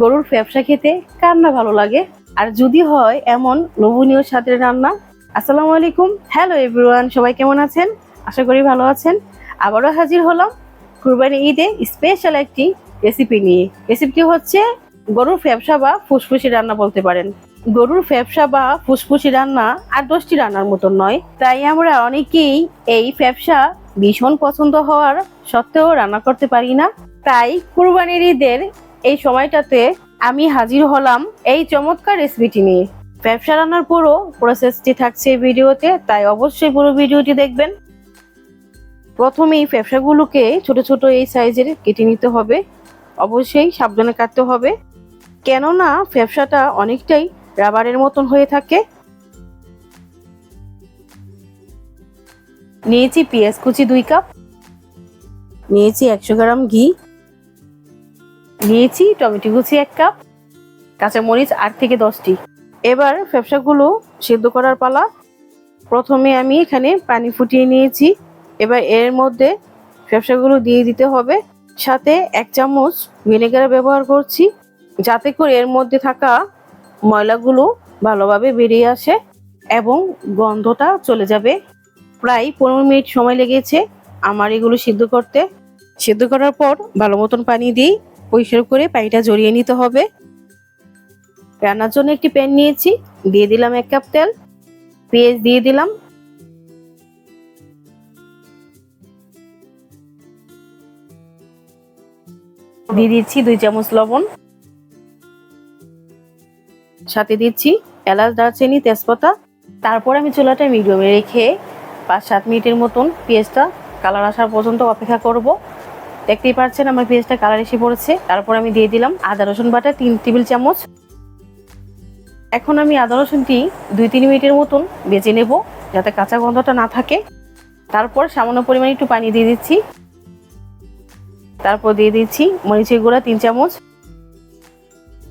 গরুর ব্যবসা খেতে কার না ভালো লাগে? আর যদি হয় এমন লোভনীয় স্বাদের রান্না? আসসালামু আলাইকুম। হ্যালো এভরিওয়ান সবাই কেমন আছেন? আশা করি ভালো আছেন। আবারও হাজির হলাম কুরবানি ঈদে স্পেশাল একটি রেসিপি নিয়ে। রেসিপিটি হচ্ছে গরুর ফ্যাবসা বা ফুসফুসি রান্না বলতে পারেন। গরুর ফ্যাবসা বা ফুসফুসি রান্না আর দশটি রান্নার মতন নয়। তাই আমরা অনেকেই এই ফ্যাবসা ভীষণ পছন্দ হওয়ার সত্ত্বেও রান্না করতে পারি না। তাই কুরবানির ঈদের এই সময়টাতে আমি হাজির হলাম এই চমৎকার রেসিপিটি নিয়ে। ব্যবসা রান্নার পুরো প্রসেসটি থাকছে ভিডিওতে, তাই অবশ্যই পুরো ভিডিওটি দেখবেন। প্রথমেই ব্যবসাগুলোকে ছোট ছোট এই সাইজের কেটে নিতে হবে। অবশ্যই সাবধানে কাটতে হবে। কেননা ব্যবসাটা অনেকটাই রাবারের মতন হয়ে থাকে। নিয়েছি পেঁয়াজ কুচি দুই কাপ। নিয়েছি একশো গ্রাম ঘি। নিয়েছি, টমেটো কুচি এক কাপ, কাঁচামরিচ আট থেকে দশটি। এবার ব্যবসাগুলো সিদ্ধ করার পালা। প্রথমে আমি এখানে পানি ফুটিয়ে নিয়েছি। এবার এর মধ্যে ব্যবসাগুলো দিয়ে দিতে হবে। সাথে এক চামচ ভিনেগার ব্যবহার করছি, যাতে করে এর মধ্যে থাকা ময়লাগুলো ভালোভাবে বেরিয়ে আসে এবং গন্ধটা চলে যাবে। প্রায় পনেরো মিনিট সময় লেগেছে আমার এগুলো সিদ্ধ করতে। সিদ্ধ করার পর ভালো মতন পানি দিই। পরিষ্কার করে পানিটা জড়িয়ে নিতে হবে। রান্নার জন্য একটি প্যান নিয়েছি, দিয়ে দিলাম এক কাপ তেল, পেঁয়াজ দিয়ে দিলাম। দিয়ে দিচ্ছি দুই চামচ লবণ। সাথে দিচ্ছি এলাচ, দারচিনি, তেজপাতা। তারপর আমি চুলাটা মিডিয়ামে রেখে পাঁচ সাত মিনিটের মতন পেঁয়াজটা কালার আসার পর্যন্ত অপেক্ষা করব। দেখতেই পাচ্ছেন আমার পেঁয়াজটা কালার এসে পড়েছে। তারপর আমি দিয়ে দিলাম আদা, রসুন বাটা, তিন টেবিল চামচ। এখন আমি আদা, রসুনটি দুই তিন মিনিটের মতন বেজে নেব, যাতে কাঁচা গন্ধটা না থাকে। তারপর সামান্য পরিমাণে একটু পানি দিয়ে দিচ্ছি। তারপর দিয়ে দিচ্ছি মরিচের গুঁড়া তিন চামচ।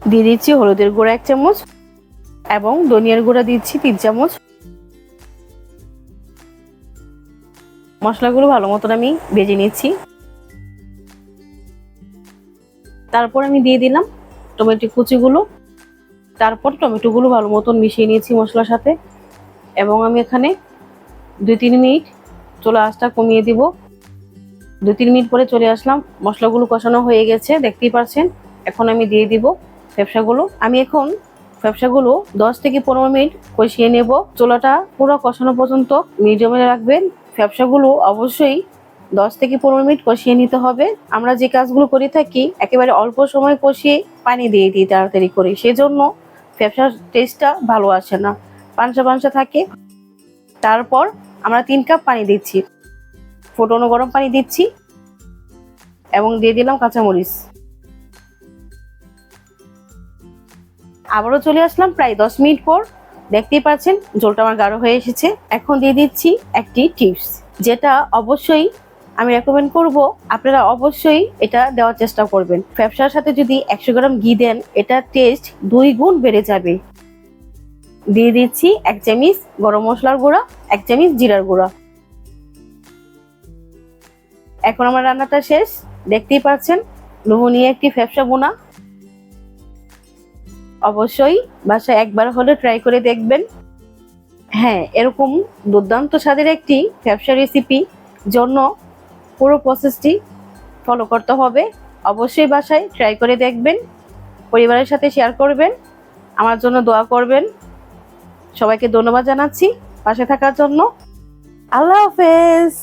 দিয়ে দিচ্ছি হলুদের গুঁড়া এক চামচ এবং ধনিয়ার গুঁড়া দিচ্ছি তিন চামচ। মশলাগুলো ভালো মতন আমি ভেজে নিচ্ছি। তারপর আমি দিয়ে দিলাম টমেটো কুচিগুলো। তারপর টমেটোগুলো ভালো মতন মিশিয়ে নিয়েছি মশলার সাথে। এবং আমি এখানে দুই তিন মিনিট চলে আঁচটা কমিয়ে দিব। দুই তিন মিনিট পরে চলে আসলাম। মশলাগুলো কষানো হয়ে গেছে, দেখতেই পাচ্ছেন এখন আমি দিয়ে দিব ব্যবসাগুলো আমি এখন ব্যবসাগুলো দশ থেকে পনেরো মিনিট কষিয়ে নেব। চোলাটা পুরো কষানো পর্যন্ত মিডিয়ামে রাখবেন। ব্যবসাগুলো অবশ্যই দশ থেকে পনেরো মিনিট কষিয়ে নিতে হবে। আমরা যে কাজগুলো করে থাকি, একেবারে অল্প সময় কষিয়ে পানি দিয়ে দিই তাড়াতাড়ি করে। সেজন্য ব্যবসার টেস্টটা ভালো আসে না। পাঞ্চা পাঞ্চা থাকে। তারপর আমরা তিন কাপ পানি দিচ্ছি। ফোটানো গরম পানি দিচ্ছি এবং দিয়ে দিলাম কাঁচামরিচ। আবারও চলে আসলাম প্রায় দশ মিনিট পর। দেখতেই পাচ্ছেন জলটা আমার গাঢ় হয়ে এসেছে। এখন দিয়ে দিচ্ছি একটি টিপস যেটা অবশ্যই আমি রেকমেন্ড করব, আপনারা অবশ্যই এটা দেওয়ার চেষ্টা করবেন। ব্যবসার সাথে যদি একশো গ্রাম ঘি দেন, এটা টেস্ট দুই গুণ বেড়ে যাবে। দিয়ে দিচ্ছি এক চামিচ গরম মশলার গুঁড়া, এক চামিচ জিরার গুঁড়া। এখন আমার রান্নাটা শেষ। দেখতেই পাচ্ছেন, লোভনীয় একটি ফ্যাপসা বোনা। অবশ্যই বাসায় একবার হলে ট্রাই করে দেখবেন। হ্যাঁ এরকম দুর্দান্ত স্বাদের একটি ফ্যাপসা রেসিপি জন্য পুরো প্রসেসটি ফলো করতে হবে। অবশ্যই বাসায় ট্রাই করে দেখবেন, পরিবারের সাথে শেয়ার করবেন, আমার জন্য দোয়া করবেন। সবাইকে ধন্যবাদ জানাচ্ছি, পাশে থাকার জন্য। আল্লাহ হাফেজ!